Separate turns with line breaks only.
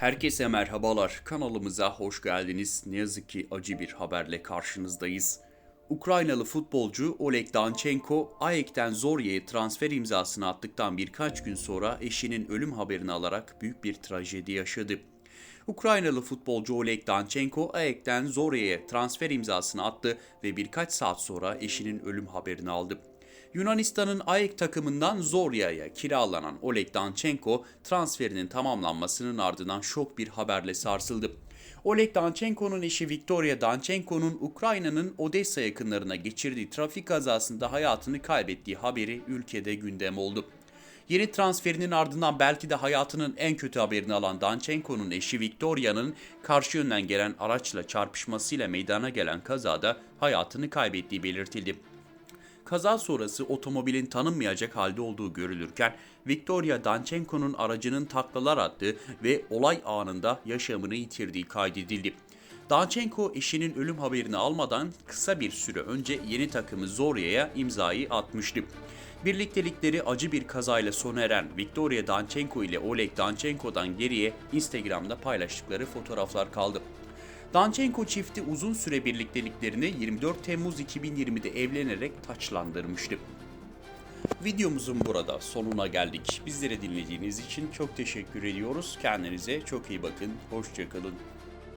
Herkese merhabalar. Kanalımıza hoş geldiniz. Ne yazık ki acı bir haberle karşınızdayız. Ukraynalı futbolcu Oleg Danchenko, AEK'ten Zorya'ya transfer imzasını attıktan birkaç gün sonra eşinin ölüm haberini alarak büyük bir trajedi yaşadı. Ukraynalı futbolcu Oleg Danchenko, AEK'ten Zorya'ya transfer imzasını attı ve birkaç saat sonra eşinin ölüm haberini aldı. Yunanistan'ın AEK takımından Zorya'ya kiralanan Oleg Danchenko transferinin tamamlanmasının ardından şok bir haberle sarsıldı. Oleg Danchenko'nun eşi Victoria Danchenko'nun Ukrayna'nın Odessa yakınlarına geçirdiği trafik kazasında hayatını kaybettiği haberi ülkede gündem oldu. Yeni transferinin ardından belki de hayatının en kötü haberini alan Danchenko'nun eşi Victoria'nın karşı yönden gelen araçla çarpışmasıyla meydana gelen kazada hayatını kaybettiği belirtildi. Kaza sonrası otomobilin tanınmayacak halde olduğu görülürken Victoria Danchenko'nun aracının taklalar attığı ve olay anında yaşamını yitirdiği kaydedildi. Danchenko eşinin ölüm haberini almadan kısa bir süre önce yeni takımı Zorya'ya imzayı atmıştı. Birliktelikleri acı bir kazayla sona eren Victoria Danchenko ile Oleg Danchenko'dan geriye Instagram'da paylaştıkları fotoğraflar kaldı. Danchenko çifti uzun süre birlikteliklerini 24 Temmuz 2020'de evlenerek taçlandırmıştı. Videomuzun burada sonuna geldik. Bizleri dinlediğiniz için çok teşekkür ediyoruz. Kendinize çok iyi bakın. Hoşçakalın.